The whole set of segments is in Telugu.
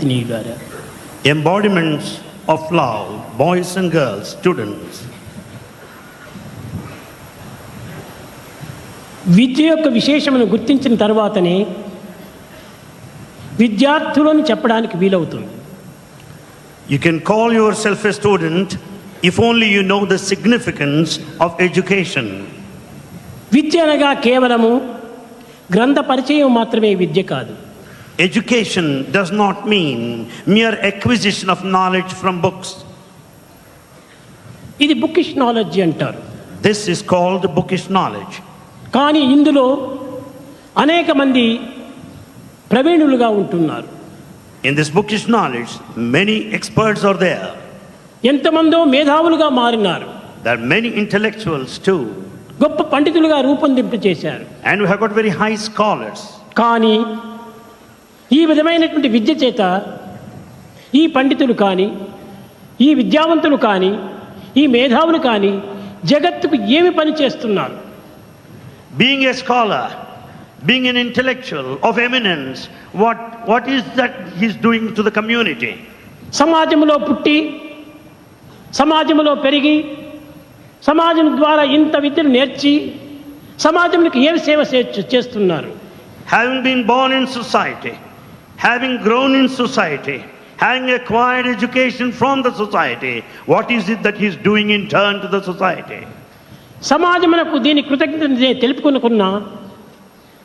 విద్యార్థినీయులారా embodiments of love, boys and girls, students. విద్య యొక్క విశేషమును గుర్తించిన తర్వాతనే విద్యార్థులను చెప్పడానికి వీలవుతుంది You can call yourself a student if only you know the significance of education. విద్య అనగా కేవలము గ్రంథ పరిచయం మాత్రమే విద్య కాదు Education does not mean mere acquisition of knowledge from books. ఇది బుకిష్ నాలెడ్జ్ అంటారు This is called bookish knowledge. కానీ ఇందులో అనేక మంది ప్రవీణులుగా ఉంటున్నారు In this bookish knowledge, many experts are there. ఎంతమందో మేధావులుగా మారినారు There are many intellectuals too. గొప్ప పండితులుగా రూపొందింప చేశారు And we have got very high scholars. కానీ ఈ విధమైనటువంటి విద్య చేత ఈ పండితులు కానీ ఈ విద్యావంతులు కానీ ఈ మేధావులు కానీ జగత్తుకు ఏమి పని చేస్తున్నారు? Being a scholar being an intellectual of eminence what what is that he's doing to the community సమాజంలో పుట్టి సమాజంలో పెరిగి సమాజం ద్వారా ఇంత విద్యను నేర్చి సమాజంలోకి ఏమి సేవ చేస్తున్నారు? Having been born in society having grown in society, having acquired education from the society, what is it that he's doing in turn to the society? సమాజమునకు దీని కృతజ్ఞత తెలుపుకునుకున్నా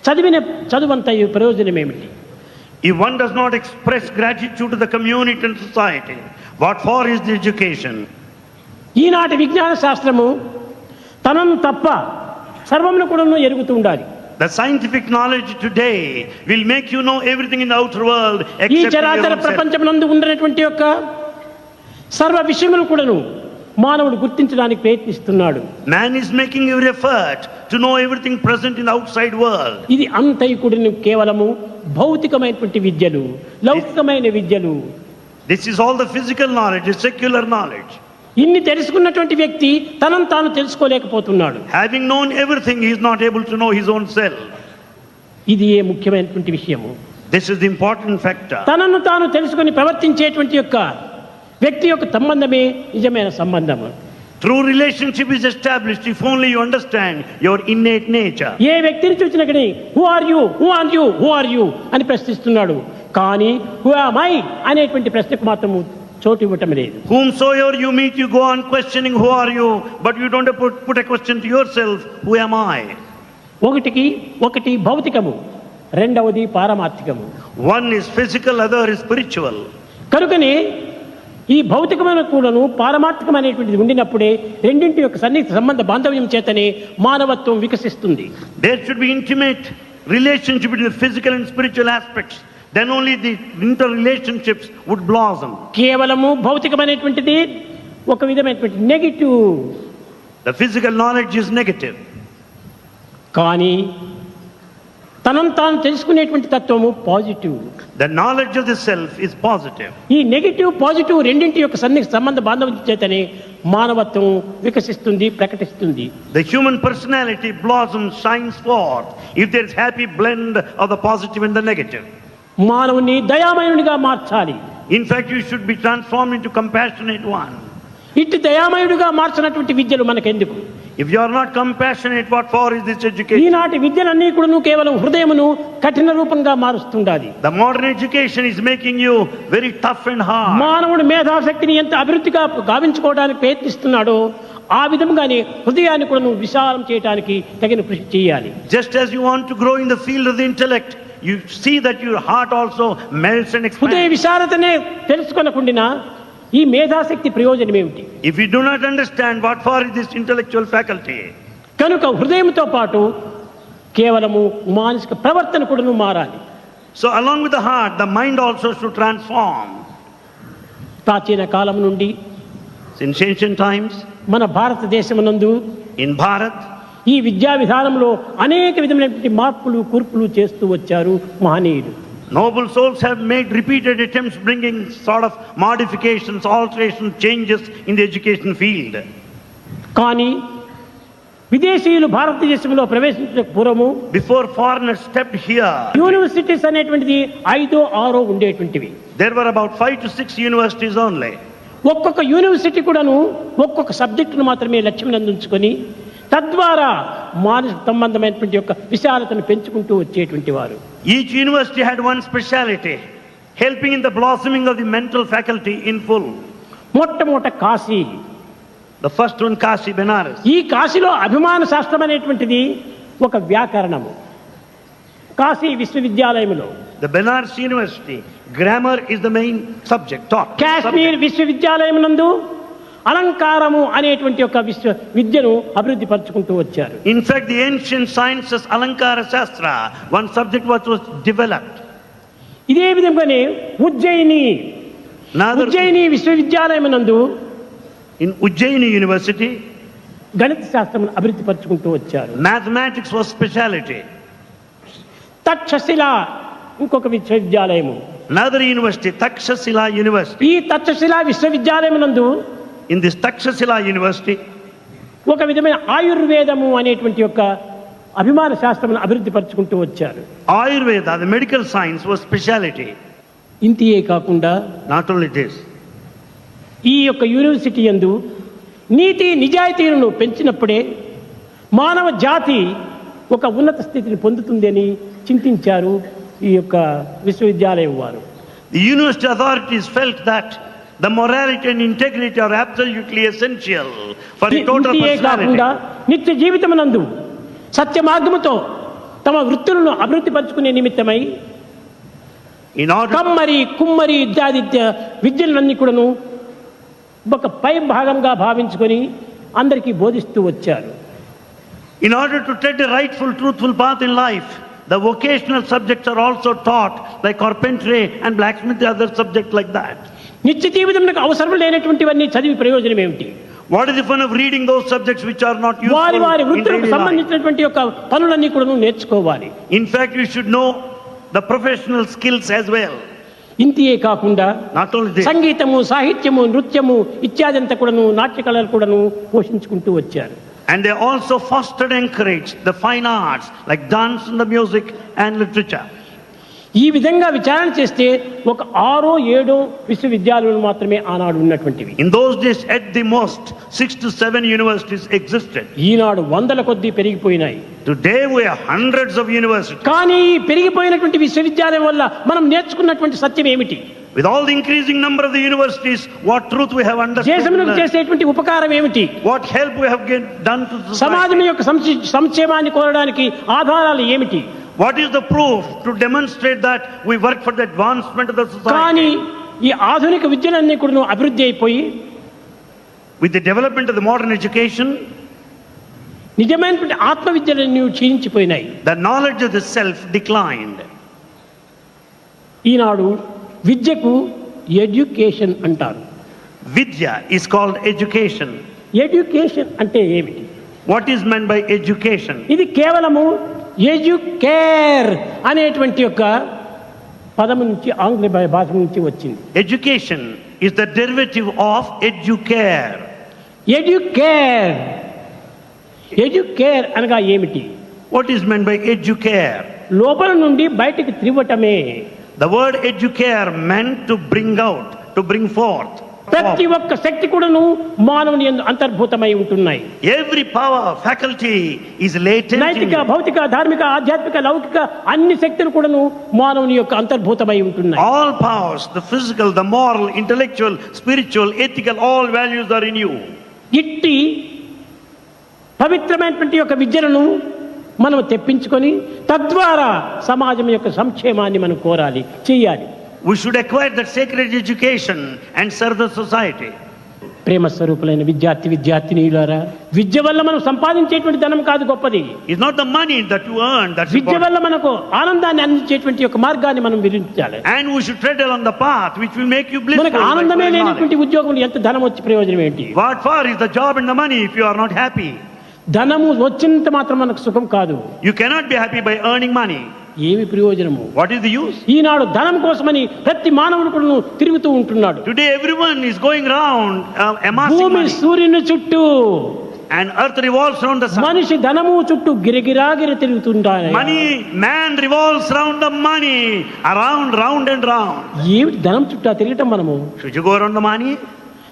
చదివిన చదువంత ప్రయోజనం ఏమిటి If one does not express gratitude to the community and society, what for is the education? ఈనాటి విజ్ఞాన శాస్త్రము తనను తప్ప సర్వమును కూడా ఎరుగుతూ ఉండాలి The scientific knowledge today will make you know everything in the outer world ఈ చరాచర. ప్రపంచమునందు ఉండనటువంటి యొక్క సర్వ విషయములు కూడాను మానవుడు గుర్తించడానికి ప్రయత్నిస్తున్నాడు Man is making every effort to know everything present in the outside world. ఇది అంతయు కూడాను కేవలము భౌతికమైనటువంటి విద్యలు లౌకికమైన విద్యలు This is all the physical knowledge, the secular knowledge. ఇన్ని తెలుసుకున్నటువంటి వ్యక్తి తనను తాను తెలుసుకోలేకపోతున్నాడు. Known everything, he is not able to know his own self. ఇది ఏ ముఖ్యమైనటువంటి విషయము? This is the important factor. తనను తాను తెలుసుకొని ప్రవర్తించేటువంటి యొక్క వ్యక్తి యొక్క సంబంధమే నిజమైన సంబంధము. True relationship is established if only you understand your innate nature. ఏ వ్యక్తిని చూసినా కానీ who are you who are you who are you అని ప్రశ్నిస్తున్నాడు. కానీ హూ ఆమ్ ఐ అనేటువంటి ప్రశ్నకు మాత్రము చోటు ఇవ్వటం లేదు. Whom so your you meet you go on questioning who are you but you don't put put a question to yourself who am I ఒకటికి ఒకటి భౌతికము రెండవది పారమార్థికము. One is physical other is spiritual కనుకని ఈ భౌతికమైన కూడాను పారమార్థికమైనటువంటిది ఉండినప్పుడే రెండింటి యొక్క సన్నిహిత సంబంధ బాంధవ్యం చేతనే మానవత్వం వికసిస్తుంది. There should be intimate relationship between physical and spiritual aspects then only the interrelationships would blossom కేవలము భౌతికమైనటువంటిది ఒక విధమైనటువంటి negative the physical knowledge is negative కానీ తనం తాను తెలుసుకునేటువంటి తత్వము positive the knowledge of the self is positive ఈ నెగిటివ్ పాజిటివ్ రెండింటి యొక్క సన్నిహిత సంబంధ బాంధవ్యం చేతనే మానవత్వం వికసిస్తుంది ప్రకటిస్తుంది. The human personality blossoms shines forth if there is happy blend of the positive and the negative మానవుని దయామయునిగా మార్చాలి In fact, you should be transformed into compassionate one. ఇట్టి దయామయుడిగా మార్చినటువంటి విద్యలు మనకెందుకు If you are not compassionate, what for is this education? ఈనాటి విద్యలన్నీ కూడా కేవలం హృదయమును కఠిన రూపంగా మారుస్తుండాలి The modern education is making you very tough and hard. మానవుడు మేధాశక్తిని ఎంత అభివృద్ధిగా గావించుకోవడానికి ప్రయత్నిస్తున్నాడో ఆ విధంగానే హృదయాన్ని కూడా విశాలం చేయడానికి తగిన కృషి చేయాలి Just as you want to grow in the field of the intellect, you see that your heart also melts and expect హృదయ విశారతనే తెలుసుకొనకుండినా ఈ మేధాశక్తి ప్రయోజనం ఏమిటి? If you do not understand what for this intellectual faculty కనుక హృదయంతో పాటు కేవలము మానసిక ప్రవర్తన కూడాను మారాలి. So along with the heart the mind also should transform ప్రాచీన కాలం నుండి సిన్సేషన్ టైమ్స్ మన భారతదేశం నందు ఇన్ భారత్ ఈ విద్యా విధానంలో అనేక విధమైనటువంటి మార్పులు కూర్పులు చేస్తూ వచ్చారు మహనీయులు noble souls have made repeated attempts bringing sort of modifications, alterations, changes in the education field. కానీ విదేశీయులు భారతదేశంలో ప్రవేశించిన పూర్వము Before foreigners stepped here, universities అనేటువంటిది ఐదో ఆరో ఉండేటువంటివి There were about five to six universities only. ఒక్కొక్క యూనివర్సిటీ కూడాను ఒక్కొక్క సబ్జెక్టును మాత్రమే లక్ష్యం అందించుకొని తద్వారా మానసిక సంబంధమైనటువంటి యొక్క విశాలతను పెంచుకుంటూ వచ్చేటువంటి వారు. Each university had one speciality helping in the blossoming of the mental faculty in full మొట్టమొట్ట Kashi. The first one Kashi Banaras ఈ కాశీలో అభిమాన శాస్త్రం అనేటువంటిది ఒక వ్యాకరణము. కాశీ విశ్వవిద్యాలయంలో the Benares university grammar is the main subject Kashmir విశ్వవిద్యాలయం నందు అలంకారము అనేటువంటి ఒక విశ్వ విద్యను అభివృద్ధి పరచుకుంటూ వచ్చారు. ఇన్ ది ఏన్షియన్ సైన్సెస్ అలంకార శాస్త్ర one subject which was develop ఇదే విధంగానే ఉజ్జయిని ఉజ్జయిని విశ్వవిద్యాలయం నందు ఇన్ ఉజ్జయిని యూనివర్సిటీ గణిత శాస్త్రం అభివృద్ధి పరచుకుంటూ వచ్చారు. మ్యాథమెటిక్స్ వాస్ స్పెషాలిటీ తక్షశిల ఇంకొక విశ్వవిద్యాలయము. నదర్ యూనివర్సిటీ తక్షశిల యూనివర్సిటీ ఈ తక్షశిల విశ్వవిద్యాలయం నందు In this Takshasila University, ఒక విధమైన ఆయుర్వేదము అనేటువంటి యొక్క అభిమాన శాస్త్రం అభివృద్ధి పరుచుకుంటూ వచ్చారు. Ayurveda, the medical science was speciality. ఇంతియే కాకుండా Not only this, ఈ యొక్క యూనివర్సిటీ యందు నీతి నిజాయితీలను పెంచినప్పుడే మానవ జాతి ఒక ఉన్నత స్థితిని పొందుతుందని చింతించారు ఈ యొక్క విశ్వవిద్యాలయం వారు. University authorities felt that the morality and integrity are absolutely essential for a total personality. నిత్య జీవితమునందు సత్య మార్గముతో తమ వృత్తులను అభివృద్ధి పరచుకునే నిమిత్తమై In order, కమ్మరి కుమ్మరి ఇత్యాది ఇత్యా- విద్యలన్నీ కూడాను ఒక పై భాగంగా భావించుకొని అందరికీ బోధిస్తూ వచ్చారు in order to tread a rightful, truthful path in life, the vocational subjects are also taught, like carpentry and blacksmith, other subjects like that. నిత్య జీవితంలో అవసరం లేనటువంటివన్నీ చదివి ప్రయోజనం ఏమిటి? What is the fun of reading those subjects which are not useful వారి వారి వృత్తికి సంబంధించినటువంటి యొక్క పనులన్నీ కూడా నువ్వు నేర్చుకోవాలి. In fact you should know the professional skills as well ఇంతియే కాకుండా సంగీతము సాహిత్యము నృత్యము ఇత్యాది అంతా కూడాను నాట్య కళలు కూడాను పోషించుకుంటూ వచ్చారు. And they also first and encourage the fine arts like dance the music and literature ఈ విధంగా విచారణ చేస్తే ఒక ఆరో ఏడో విశ్వవిద్యాలయాలు మాత్రమే ఆనాడు ఉన్నటువంటివి In those days, at the most, six to seven universities existed. ఈనాడు వందల కొద్దీ పెరిగిపోయినాయి we have hundreds of universities. కానీ ఈ పెరిగిపోయినటువంటి విశ్వవిద్యాలయం వల్ల మనం నేర్చుకున్నటువంటి సత్యం ఏమిటి With all the increasing number of the universities, what truth we have understood, దేశమునకు చేసేటువంటి ఉపకారం ఏమిటి help we have get, done to సమాజం. యొక్క సంక్షే- సంక్షేమాన్ని కోరడానికి ఆధారాలు ఏమిటి what is the proof to demonstrate that we work for the advancement of the society కానీ ఈ ఆధునిక విద్యలన్నీ కూడా నువ్వు అభివృద్ధి అయిపోయి with the development of the modern education నిజమైనటువంటి ఆత్మ విద్యలన్నీ క్షీణించిపోయినాయి. The knowledge of the self declined ఈనాడు విద్యకు ఎడ్యుకేషన్ అంటారు. విద్య ఈస్ కాల్డ్ ఎడ్యుకేషన్ ఎడ్యుకేషన్ అంటే ఏమిటి? What is meant by education ఇది కేవలము ఎడ్యుకేర్ అనేటువంటి యొక్క పదం నుంచి ఆంగ్ల భాష నుంచి వచ్చింది. Education is the derivative of educare educare. Educare అనగా ఏమిటి? What is meant by educare లోపల నుండి బయటికి త్రివటమే the word educare means to bring out to bring forth ప్రతి ఒక్క శక్తి కూడాను మానవుని అంతర్భూతమై ఉంటున్నాయి power, faculty is latent. in నైతిక. భౌతిక ధార్మిక ఆధ్యాత్మిక లౌకిక అన్ని శక్తులు కూడాను మానవుని యొక్క అంతర్భూతమై ఉంటున్నాయి All powers, the physical, the moral, intellectual, spiritual, ethical, all values are in you. ఇట్టి పవిత్రమైనటువంటి యొక్క విద్యలను మనం తెప్పించుకొని తద్వారా సమాజం యొక్క సంక్షేమాన్ని మనం కోరాలి చేయాలి we should acquire that secret education and serve the society ప్రేమ స్వరూపులైన విద్యార్థి విద్యార్థిని ద్వారా విద్య వల్ల మనం సంపాదించేటువంటి ధనం కాదు గొప్పది. Is not the money that you earn that విద్య వల్ల మనకు ఆనందాన్ని అందించేటువంటి ఒక మార్గాన్ని మనం విరించాలి and we should tread along the path which will make you bless మనకు ఆనందమే లేనిటువంటి ఉద్యోగం ఎంత ధనం వచ్చి ప్రయోజనం ఏంటి? What for is the job and the money if you are not happy ధనము వచ్చినంత మాత్రం మనకు సుఖం కాదు. You cannot be happy by earning money ఏమి ప్రయోజనము What is the use? ఈనాడు ధనం కోసమని ప్రతి మానవుడు కూడా తిరుగుతూ ఉంటున్నాడు is going around uh, amassing భూమి. సూర్యుని చుట్టూ and earth revolves around the sun. మనిషి ధనము చుట్టూ గిరగిరాగిర తిరుగుతుంటాడు Money, man revolves around the money, around, round and round. ఏమిటి ధనం చుట్టూ తిరగటం మనము Should you go around the money?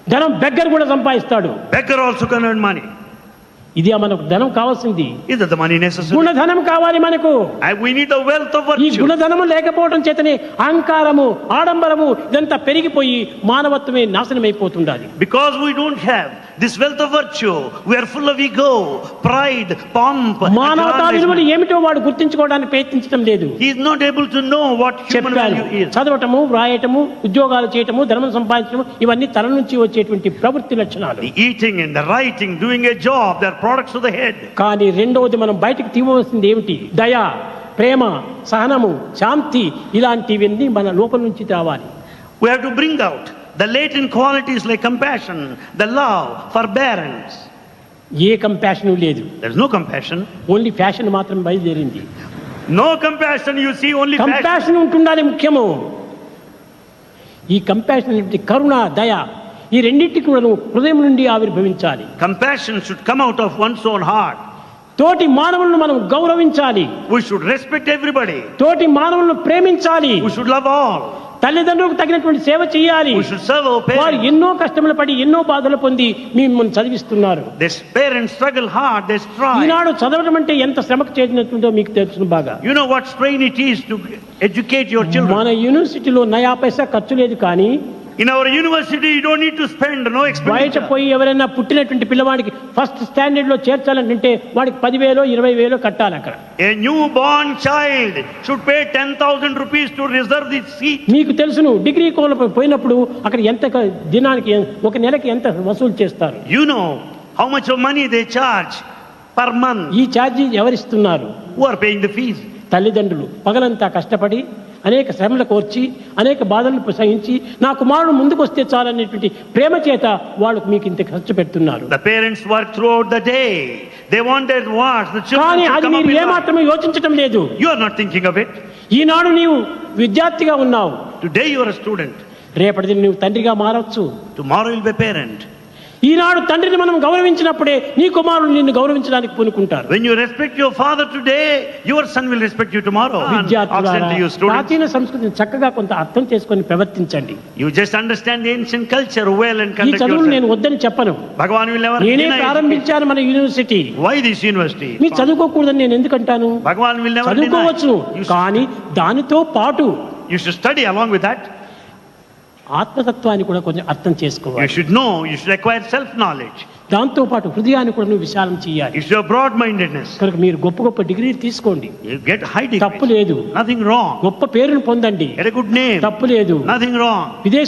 ధనం బెగ్గర కూడా సంపాదిస్తాడు also can earn money. ఇది మనకు ధనం కావాల్సింది that the money necessary? గుణధనం కావాలి మనకు And we need the wealth of ఈ. గుణధనము లేకపోవడం చేతనే అహంకారము ఆడంబరము ఇదంతా పెరిగిపోయి మానవత్వమే నాశనమైపోతుండాలి Because we don't have this wealth of virtue, we are full of ego, pride, pomp. మానవతా విలువలు. ఏమిటో వాడు గుర్తించుకోవడానికి ప్రయత్నించడం లేదు is not able to know what human చెప్పాను value is. చదవటము వ్రాయటము ఉద్యోగాలు చేయటము ధనం సంపాదించడం ఇవన్నీ తల నుంచి వచ్చేటువంటి ప్రవృత్తి లక్షణాలు the writing, doing a job, they are products of the head. కానీ రెండవది మనం బయటకు తీయవలసింది ఏమిటి దయ ప్రేమ సహనము శాంతి ఇలాంటివన్నీ మన లోపల నుంచి తేవాలి We have to bring out the latent qualities like compassion, the love, forbearance. ఏ కంపాషన్ లేదు There is no compassion. Only fashion మాత్రం బయలుదేరింది No compassion, you see only passion. Compassion ఉంటుండాలి ముఖ్యము ఈ కంపాషన్ కరుణ దయ ఈ రెండింటికి మనం హృదయం నుండి ఆవిర్భవించాలి. Compassion should come out of one's own heart తోటి మానవులను మనం గౌరవించాలి. వి షుడ్ రెస్పెక్ట్ ఎవ్రీబడి తోటి మానవులను ప్రేమించాలి. వి షుడ్ లవ్ ఆల్ తల్లిదండ్రులకు తగినటువంటి సేవ చేయాలి. వారు ఎన్నో కష్టములు పడి ఎన్నో బాధలు పొంది మిమ్మల్ని చదివిస్తున్నారు. ఈనాడు చదవడం అంటే ఎంత శ్రమ చేసినట్టుందో మీకు తెలుసు బాగా. You know what strain it is to educate your children మన యూనివర్సిటీలో నయా పైసా ఖర్చు లేదు కానీ in our university you don't need to spend no expense బయట పోయి ఎవరైనా పుట్టినటువంటి పిల్లవాడికి ఫస్ట్ స్టాండర్డ్లో చేర్చాలంటే వాడికి పదివేలు ఇరవై వేలు కట్టాలి అక్కడ. A new born child should pay ten thousand rupees to reserve the seat మీకు తెలుసును డిగ్రీ కోలపై పోయినప్పుడు అక్కడ ఎంత దినానికి ఒక నెలకి ఎంత వసూలు చేస్తారు? You know how much money they charge per month ఈ ఛార్జీ ఎవరిస్తున్నారు? Who are paying the fees తల్లిదండ్రులు. పగలంతా కష్టపడి అనేక శ్రమలు కోర్చి అనేక బాధలను ప్రసహించి నా కుమారుడు ముందుకు ముందుకొస్తే చాలనేటువంటి ప్రేమ చేత వాళ్ళకు మీకు ఇంత ఖర్చు పెడుతున్నారు. The parents work throughout the day they wanted what the కానీ అది మీరు ఏ మాత్రం యోచించడం లేదు. యు ఆర్ నాట్ థింకింగ్ ఈనాడు నీవు విద్యార్థిగా ఉన్నావు. టుడే యు ఆర్ స్టూడెంట్ రేపటి నువ్వు తండ్రిగా మారవచ్చు టుమారో విల్ బి పేరెంట్ ఈనాడు తండ్రిని మనం గౌరవించినప్పుడే నీ కుమారుడు నిన్ను గౌరవించడానికి పూనుకుంటారు. When you respect your father today your son will respect you tomorrow ప్రాచీన సంస్కృతిని చక్కగా కొంత అర్థం చేసుకొని ప్రవర్తించండి. You just understand the ancient culture well and conduct yourself నేను వద్దని చెప్పను. భగవాన్ విల్ నెవర్ నేను ప్రారంభించాను మన యూనివర్సిటీ. వై దిస్ యూనివర్సిటీ మీ చదువుకోకూడదని నేను ఎందుకంటాను? భగవాన్ విల్ నెవర్ చదువుకోవచ్చు. కానీ దానితో పాటు you should study along with that ఆత్మతత్వాన్ని కూడా కొంచెం అర్థం చేసుకోవాలి. You should know you should acquire self knowledge దాంతో పాటు హృదయాన్ని కూడా నువ్వు విశాలం చేయాలి. ఇట్స్ యువర్ బ్రాడ్ మైండెడ్నెస్ కనుక మీరు గొప్ప గొప్ప డిగ్రీ తీసుకోండి. గెట్ హై డిగ్రీ తప్పు లేదు. నథింగ్ రాంగ్ గొప్ప పేరుని పొందండి. గెట్ గుడ్ నేమ్ తప్పు లేదు. నథింగ్ రాంగ్ విదేశ